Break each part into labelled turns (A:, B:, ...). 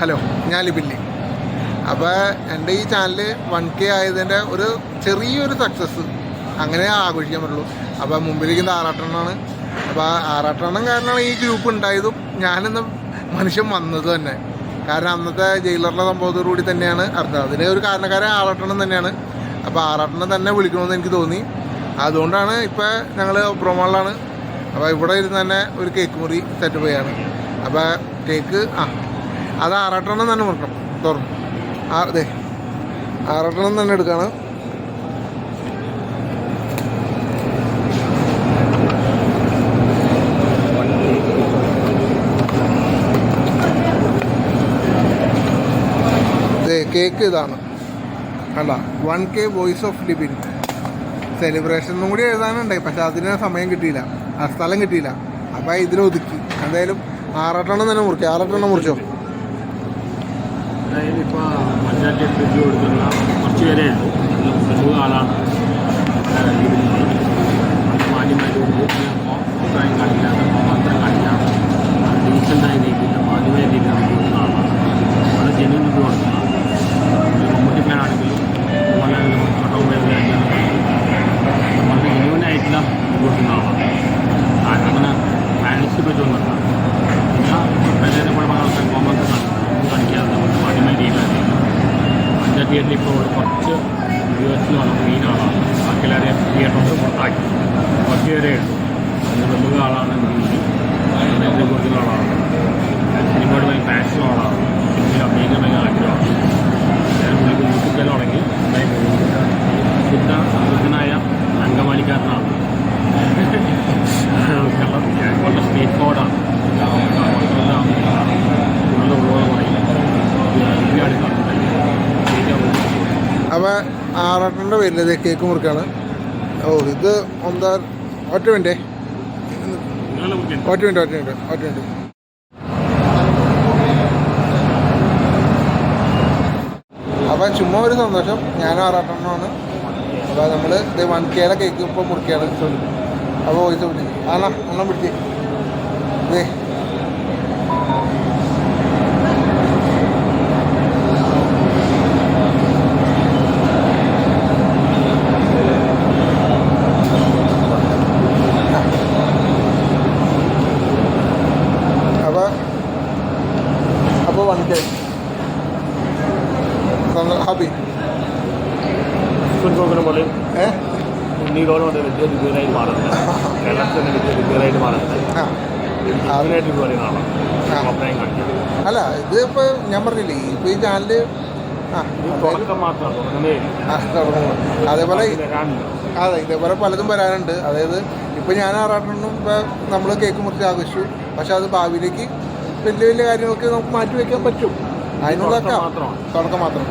A: Hello ഞാൻ ലിബില്ലി അപ്പോൾ എന്റെ ഈ ചാനൽ വൺ കെ ആയതിന്റെ ഒരു ചെറിയൊരു സക്സസ് അങ്ങനെ ആഘോഷിക്കാൻ പറ്റുള്ളൂ. അപ്പോൾ മുമ്പിലിരിക്കുന്ന ആറാട്ടെണ്ണമാണ് അപ്പോൾ ആറാട്ടെണ്ണം കാരണമാണ് ഈ ഗ്രൂപ്പ് ഉണ്ടായതും ഞാനെന്ന മനുഷ്യൻ വന്നത് തന്നെ. കാരണം അന്നത്തെ ജയിലറിലെ സംഭവത്തോടുകൂടി തന്നെയാണ് അർത്ഥം. അതിന് ഒരു കാരണക്കാരൻ ആറാട്ടെണ്ണം തന്നെയാണ്. അപ്പോൾ ആറാട്ടെണ്ണം തന്നെ വിളിക്കണമെന്ന് എനിക്ക് തോന്നി. അതുകൊണ്ടാണ് ഇപ്പോൾ ഞങ്ങൾ പ്രൊമോളിലാണ് അപ്പോൾ ഇവിടെ ഇരുന്ന് തന്നെ ഒരു കേക്ക് മുറി സെറ്റ് പോയാണ് അപ്പോൾ കേക്ക് ആ അത് ആറാട്ടെണ്ണം തന്നെ കൊടുക്കണം. തുറന്നു. ആ അതെ ആറാട്ടെണ്ണം തന്നെ എടുക്കുകയാണ് ദേ, കേക്ക് ഇതാണ്. അല്ല one K voice of Libin celebration ഒന്നും കൂടി എഴുതാനുണ്ടായി പക്ഷെ അതിന് സമയം കിട്ടിയില്ല. ആ സ്ഥലം കിട്ടിയില്ല. അപ്പം ഇതിലൊതുക്കി എന്തായാലും ആറാട്ടെണ്ണം തന്നെ മുറിക്കും. ആറാട്ടെണ്ണം മുറിച്ചോ?
B: അതായത് ഇപ്പോൾ പഞ്ചായത്ത് ഫ്രിഡ്ജ് കൊടുക്കുന്ന കുറച്ച് പേരേ ഉള്ളൂ. നല്ല ആളാണ്. തിയേറ്ററിൽ ഇപ്പോൾ കുറച്ച് എസിൽ വന്ന മെയിൻ ആളാണ്. ബാക്കി എല്ലാവരെയും തിയേറ്ററിൽ പുറത്താക്കി കുറച്ച് പേരെ ഉള്ളൂ. അതിന് പ്രമുഖ ആളാണ് ഇതിൽ അതിനെ കൊടുക്കുന്ന ആളാണ്. സിനിമയോട് ഭയങ്കര പാഷനുള്ള ആളാണ്. സിനിമയിൽ അഭിനയിക്കാൻ ഭയങ്കര ആഗ്രഹമാണ്. ഞാൻ പുള്ളിക്ക് മ്യൂസിക്കൽ തുടങ്ങി. ശുദ്ധ സമൃദ്ധനായ അങ്കമാലിക്കാരനാണ്. വളരെ സ്ട്രേറ്റ് ഫോർഡാണ്
A: അപ്പോൾ ആറാട്ടന്റെ പേരിൽ കേക്ക് മുറുക്കാണ്. ഓ ഇത് എന്താ ഒറ്റ മിനിറ്റേ. ഒറ്റ മിനിറ്റ് ഒറ്റ മിനിറ്റ് ഒറ്റ മിനിറ്റ്. അപ്പോൾ ചുമ്മാ ഒരു സന്തോഷം. ഞാനും ആറാട്ടെണ്ണമാണ് അപ്പോൾ നമ്മൾ ഇത് വൺ കെയുടെ കേക്ക് ഇപ്പോൾ മുറിക്കുകയാണ് അപ്പോൾ വോയിസ് വിളിച്ച് ആണോ? എണ്ണം പിടിച്ച് ഇതേ അപ്പോൾ കെ ഹാപ്പി.
B: പോലെ.
A: ഏ?
B: ഉണ്ണികളോട് വലിയ ദിവ്യനായി മാറുന്നത് കേരളത്തിൽ തന്നെ വലിയ മാറുന്നത് അതിനായിട്ട് ഇത് പറയുന്ന ആളാണ്.
A: ആ.
B: അഭിപ്രായം കാണിക്കുന്നത്
A: അല്ല ഇത് ഇപ്പോൾ ഞാൻ പറഞ്ഞില്ലേ ഇപ്പോൾ ഈ ചാനൽ. അതേപോലെ അതെ ഇതേപോലെ പലതും വരാനുണ്ട്. അതായത് ഇപ്പൊ ഞാൻ ആറാട്ടെണ്ണം ഇപ്പോൾ നമ്മൾ കേക്ക് മുറിച്ച് ആഘോഷിച്ചു. പക്ഷെ അത് ഭാവിയിലേക്ക് വലിയ വലിയ കാര്യങ്ങൾക്ക് നമുക്ക് മാറ്റി വെക്കാൻ പറ്റും. അതിനുള്ളതൊക്കെ
B: തുടക്കം
A: മാത്രം.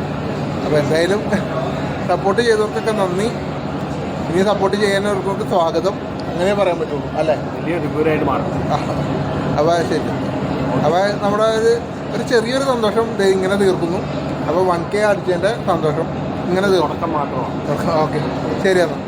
A: അപ്പോൾ എന്തായാലും സപ്പോർട്ട് ചെയ്തവർക്കൊക്കെ നന്ദി. ഇനി സപ്പോർട്ട് ചെയ്യാനവർക്കൊക്കെ സ്വാഗതം. അങ്ങനെ പറയാൻ പറ്റുള്ളൂ അല്ലേ?
B: വലിയ ദിവ്യനായിട്ട് മാറും.
A: അപ്പോൾ ശരി. അപ്പോൾ നമ്മുടെ ഒരു ഒരു ചെറിയൊരു സന്തോഷം ഇങ്ങനെ തീർക്കുന്നു. അപ്പോൾ വൺ കെ അടിച്ചതിന്റെ സന്തോഷം ഇങ്ങനെ
B: തീർക്കും
A: ഓക്കെ ശരി എന്നാൽ